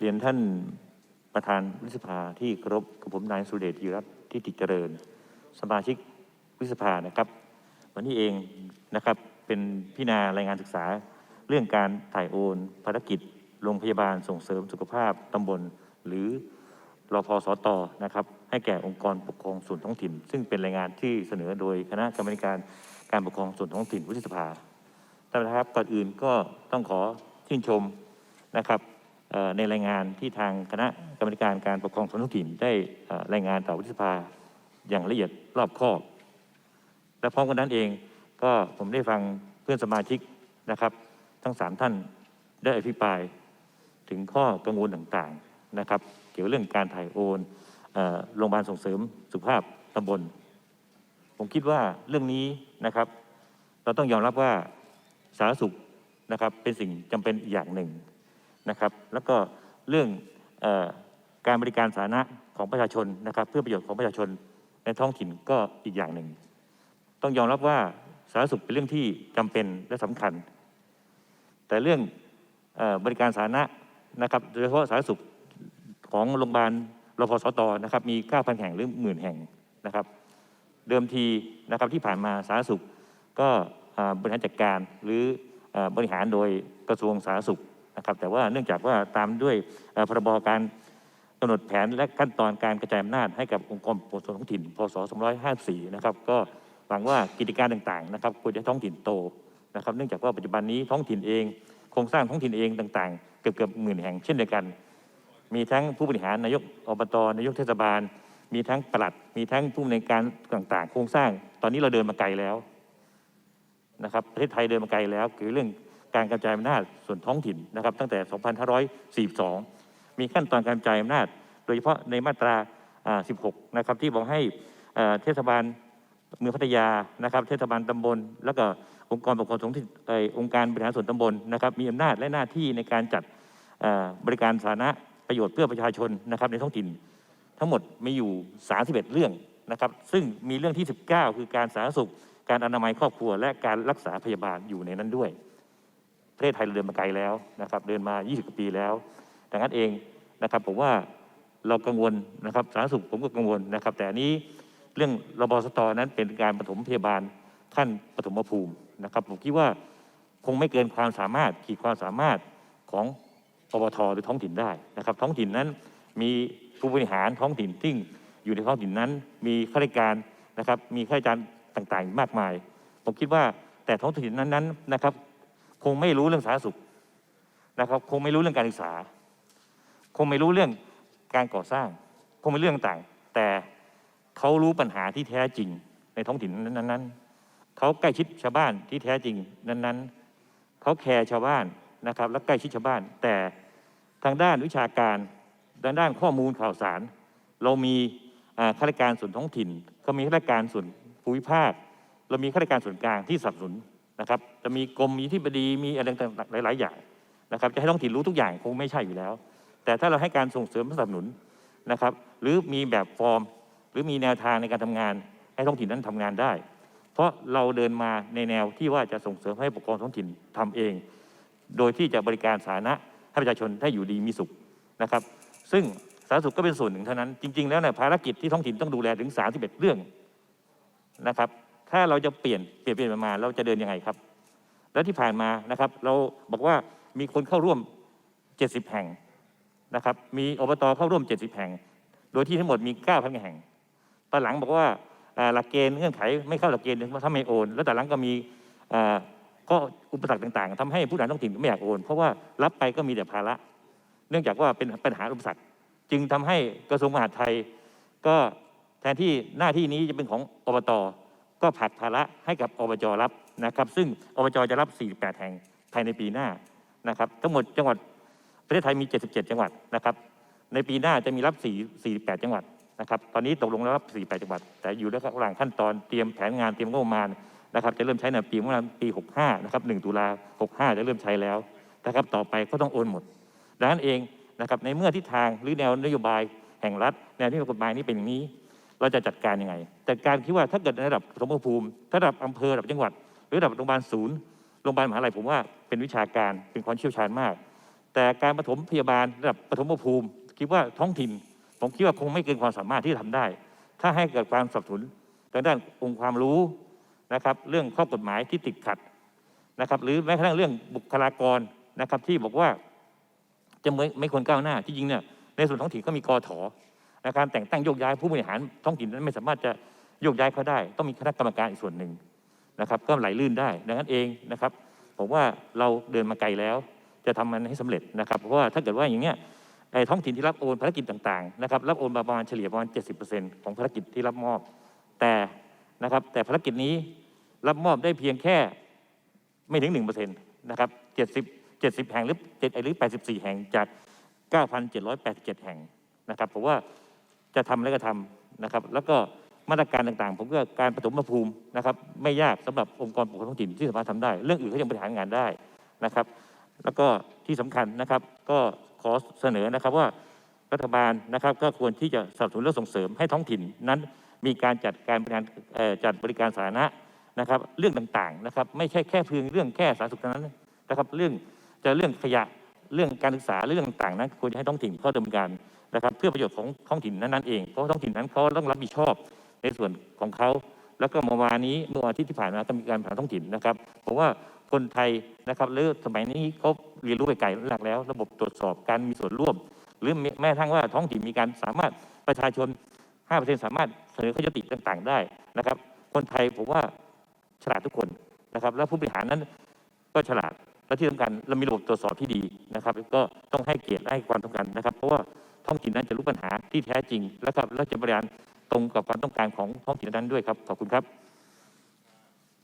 เรียนท่านประธานวิสภาที่เคารพกับผมนายสุเดชยีรัตน์ที่ติเจริญ สมาชิกวิสภานะครับ วันนี้เองนะครับเป็นพิจารณารายงานศึกษา เรื่องการถ่ายโอนภารกิจโรงพยาบาลส่งเสริมสุขภาพตำบล หรือรอพสตนะครับ ให้แก่องค์กรปกครองส่วนท้องถิ่น ซึ่งเป็นรายงานที่เสนอโดยคณะกรรมการการปกครองส่วนท้องถิ่นวุฒิสภาท่านประธานครับก่อนอื่นก็ต้องขอชื่นชมนะครับ ในรายงานที่ทางคณะกรรมการการปกครองส่วนท้องถิ่นได้รายงานต่อวุฒิสภาอย่างละเอียดรอบคอบ และพร้อมกันนั้นเองก็ผมได้ฟังเพื่อนสมาชิกนะครับ ทั้งสามท่านได้อภิปรายถึงข้อกังวลต่างๆนะครับ เกี่ยวกับเรื่องการถ่ายโอนโรงพยาบาลส่งเสริมสุขภาพตำบล ผมคิดว่าเรื่องนี้นะครับ เราต้องยอมรับว่าสาธารณสุขนะครับเป็นสิ่งจำเป็นอีกอย่างหนึ่ง นะครับ แล้วก็เรื่องออการบริการสาธารณะของประชาชนนะครับ เพื่อประโยชน์ของประชาชนในท้องถิ่นก็อีกอย่างหนึ่ง ต้องยอมรับว่าสาธารณสุขเป็นเรื่องที่จำเป็นและสำคัญ แต่เรื่องออบริการสาธารณะนะครับโดยเฉพาะสาธารณสุขของโรงพยาบาลรพสตนะครับมี 9,000 แห่งหรือหมื่นแห่งนะครับ เดิมทีนะครับที่ผ่านมาสาธารณสุขก็บริหารจัดการหรืออบริหารโดยกระทรวงสาธารณสุข นะครับแต่ว่าเนื่องจากว่าตามด้วยพรบการกำหนดแผนและขั้นตอนการกระจายอำนาจให้กับองค์กรปกครองท้องถิ่น พศ254 นะครับก็หวังว่ากิจการต่างๆนะครับควรจะท้องถิ่นโตนะครับเนื่องจากว่าปัจจุบันนี้ท้องถิ่นเองโครงสร้างท้องถิ่นเองต่างๆ เกือบเกือบหมื่นแห่งเช่นเดียวกัน มีทั้งผู้บริหารนายกอบตนายกเทศบาล มีทั้งปลัด มีทั้งผู้อำนการต่างๆ โครงสร้างตอนนี้เราเดินมาไกลแล้วนะครับประเทศไทยเดินมาไกลแล้วคือเรื่อง การกระจายอำนาจส่วนท้องถิ่นนะครับ ตั้งแต่ 2542 มีขั้นตอนการกระจายอำนาจ โดยเฉพาะในมาตรา 16 นะครับ ที่บอกให้เทศบาลเมืองพัทยานะครับ เทศบาลตำบล แล้วก็องค์กรปกครองส่วนท้องถิ่นองค์การบริหารส่วนตำบลนะครับ มีอำนาจและหน้าที่ในการจัดบริการสาธารณะประโยชน์เพื่อประชาชนนะครับในท้องถิ่น ทั้งหมดมีอยู่ 31 เรื่องนะครับ ซึ่งมีเรื่องที่ 19 คือการสาธารณสุข การอนามัยครอบครัว และการรักษาพยาบาลอยู่ในนั้นด้วย ประเทศไทยเราเดินมาไกลแล้วนะครับเดินมา 20กว่าปีแล้วดังนั้นเองนะครับผมว่าเรากังวลนะครับสาธารณสุขผมก็กังวลนะครับ แต่อันนี้เรื่องรบสตนั้นเป็นการปฐมพยาบาลขั้นปฐมภูมินะครับ ผมคิดว่าคงไม่เกินความสามารถขีดความสามารถของอบทหรือท้องถิ่นได้นะครับ ท้องถิ่นนั้นมีผู้บริหารท้องถิ่นที่อยู่ในท้องถิ่นนั้น มีข้าราชการนะครับ มีข้าราชการต่างๆ มากมาย ผมคิดว่าแต่ท้องถิ่นนั้นๆนะครับ คงไม่รู้เรื่องสาธารณสุขนะครับคงไม่รู้เรื่องการศึกษา คงไม่รู้เรื่องการก่อสร้าง คงไม่เรื่องต่าง แต่เขารู้ปัญหาที่แท้จริงในท้องถิ่นนั้นๆเขาใกล้ชิดชาวบ้านที่แท้จริงนั้นๆเขาแคร์ชาวบ้านนะครับและใกล้ชิดชาวบ้าน แต่ทางด้านวิชาการทางด้านข้อมูลข่าวสาร เรามีข้าราชการส่วนท้องถิ่นก็มีข้าราชการส่วนภูมิภาค เรามีข้าราชการส่วนกลางที่สนับสนุน นะครับจะมีกรมมีที่บดีมีอะไรต่างๆหลาย ๆ อย่างนะครับจะให้ท้องถิ่นรู้ทุกอย่างคงไม่ใช่อยู่แล้ว แต่ถ้าเราให้การส่งเสริมสนับสนุนนะครับ หรือมีแบบฟอร์ม หรือมีแนวทางในการทำงาน ให้ท้องถิ่นนั้นทำงานได้ เพราะเราเดินมาในแนวที่ว่าจะส่งเสริมให้ปกครองท้องถิ่นทำเอง โดยที่จะบริการสาธารณะให้ประชาชนได้อยู่ดีมีสุขนะครับ ซึ่งสาธารณสุขก็เป็นส่วนหนึ่งเท่านั้น จริง ๆ แล้วเนี่ยภารกิจที่ท้องถิ่นต้องดูแลถึง 31 เรื่องนะครับ ถ้าเราจะเปลี่ยนเปลี่ยนเปลี่ยนมาเราจะเดินยังไงครับ แล้วที่ผ่านมานะครับ เราบอกว่ามีคนเข้าร่วม 70 แห่งนะครับ มีอบตเข้าร่วม 70 แห่ง โดยที่ทั้งหมดมี 9,000 แห่ง ตอนหลังบอกว่าหลักเกณฑ์เงื่อนไขไม่เข้าหลักเกณฑ์ถ้าไม่โอน แล้วแต่หลังก็มีก็อุปสรรคต่างๆทำให้ผู้นำท้องถิ่นไม่อยากโอน เพราะว่ารับไปก็มีแต่ภาระ เนื่องจากว่าเป็นปัญหาอุปสรรค จึงทำให้กระทรวงมหาดไทย ก็แทนที่หน้าที่นี้จะเป็นของอบต ก็ผลักภาระให้กับอบจรับนะครับ ซึ่งอบจจะรับ 48 แห่งภายในปีหน้านะครับทั้งหมดจังหวัดประเทศไทยมี 77 จังหวัดนะครับ ในปีหน้าจะมีรับ 4 48 จังหวัดนะครับตอนนี้ตกลงแล้วรับ 48 จังหวัด แต่อยู่ระหว่างขั้นตอนเตรียมแผนงานเตรียมงบประมาณนะครับ จะเริ่มใช้ในปีประมาณปี 65 นะครับ 1 ตุลา 65 จะเริ่มใช้แล้วนะครับต่อไปก็ต้องโอนหมด ดังนั้นเองนะครับในเมื่อทิศทางหรือแนวนโยบายแห่งรัฐแนวที่กฎหมายนี้เป็นอย่างนี้ เราจะจัดการยังไงจัดการคิดว่าถ้าเกิดในระดับสมภูมิถ้าระดับอำเภอระดับจังหวัด หรือระดับโรงพยาบาลศูนย์โรงพยาบาลมหาลัยผมว่าเป็นวิชาการเป็นความเชี่ยวชาญมาก แต่การปฐมพยาบาลระดับปฐมภูมิ คิดว่าท้องถิ่น ผมคิดว่าคงไม่เกินความสามารถที่จะทำได้ ถ้าให้เกิดความสนับสนุนทางด้านองค์ความรู้นะครับ เรื่องข้อกฎหมายที่ติดขัดนะครับหรือแม้กระทั่งเรื่องบุคลากรนะครับที่บอกว่าจะไม่ไม่ควรก้าวหน้าที่จริงเนี่ยในส่วนท้องถิ่นก็มีกอถอ ในการแต่งตั้งโยกย้ายผู้บริหารท้องถิ่นนั้นไม่สามารถจะโยกย้ายเขาได้ ต้องมีคณะกรรมการอีกส่วนหนึ่งนะครับก็ไหลลื่นได้ดังนั้นเองนะครับผมว่าเราเดินมาไกลแล้ว จะทำมันให้สำเร็จนะครับเพราะว่าถ้าเกิดว่าอย่างเงี้ยไอ้ท้องถิ่นที่รับโอนภารกิจต่างๆนะครับรับโอนมาประมาณเฉลี่ยประมาณ 70%ของภารกิจที่รับมอบ แต่นะครับแต่ภารกิจนี้รับมอบได้เพียงแค่ไม่ถึง1%นะครับ70 70 แห่งหรือ7หรือ 84 แห่งจาก 9,787 แห่งนะครับผมว่า จะทำอะไรก็ทำนะครับ แล้วก็มาตรการต่างๆ ผมว่าการปฐมภูมินะครับ ไม่ยากสำหรับองค์กรปกครองท้องถิ่นที่สามารถทำได้ เรื่องอื่นเขายังบริหารงานได้นะครับ แล้วก็ที่สำคัญนะครับ ก็ขอเสนอนะครับว่ารัฐบาลนะครับ ก็ควรที่จะสนับสนุนและส่งเสริมให้ท้องถิ่นนั้นมีการจัดการบริการจัดบริการสาธารณะนะครับ เรื่องต่างๆนะครับ ไม่ใช่แค่เพียงเรื่องแค่สาธารณสุขเท่านั้นนะครับ เรื่องจะเรื่องขยะ เรื่องการศึกษาเรื่องต่างๆนั้นควรจะให้ท้องถิ่นเข้าดำเนินการนะครับ เพื่อประโยชน์ของท้องถิ่นนั้นๆเองเพราะท้องถิ่นนั้นเขาต้องรับผิดชอบในส่วนของเขาแล้วก็เมื่อวานนี้เมื่อวันอาทิตย์ที่ผ่านมาก็มีการผ่านท้องถิ่นนะครับผมว่าคนไทยนะครับหรือสมัยนี้เขาเรียนรู้ไปไกลหลักแล้ว ระบบตรวจสอบการมีส่วนร่วม หรือแม้กระทั่งว่าท้องถิ่นมีการสามารถประชาชน 5%สามารถเสนอข้อยติต่างๆ ได้นะครับ คนไทยผมว่าฉลาดทุกคนนะครับ แล้วผู้บริหารนั้นก็ฉลาด และที่สำคัญเรามีระบบตรวจสอบที่ดีนะครับ ก็ต้องให้เกียรติให้ความสำคัญนะครับ เพราะว่าท้องถิ่นนั้นจะรู้ปัญหาที่แท้จริง แล้วก็แล้วจะบริหารตรงกับความต้องการของท้องถิ่นนั้นด้วยครับขอบคุณครับ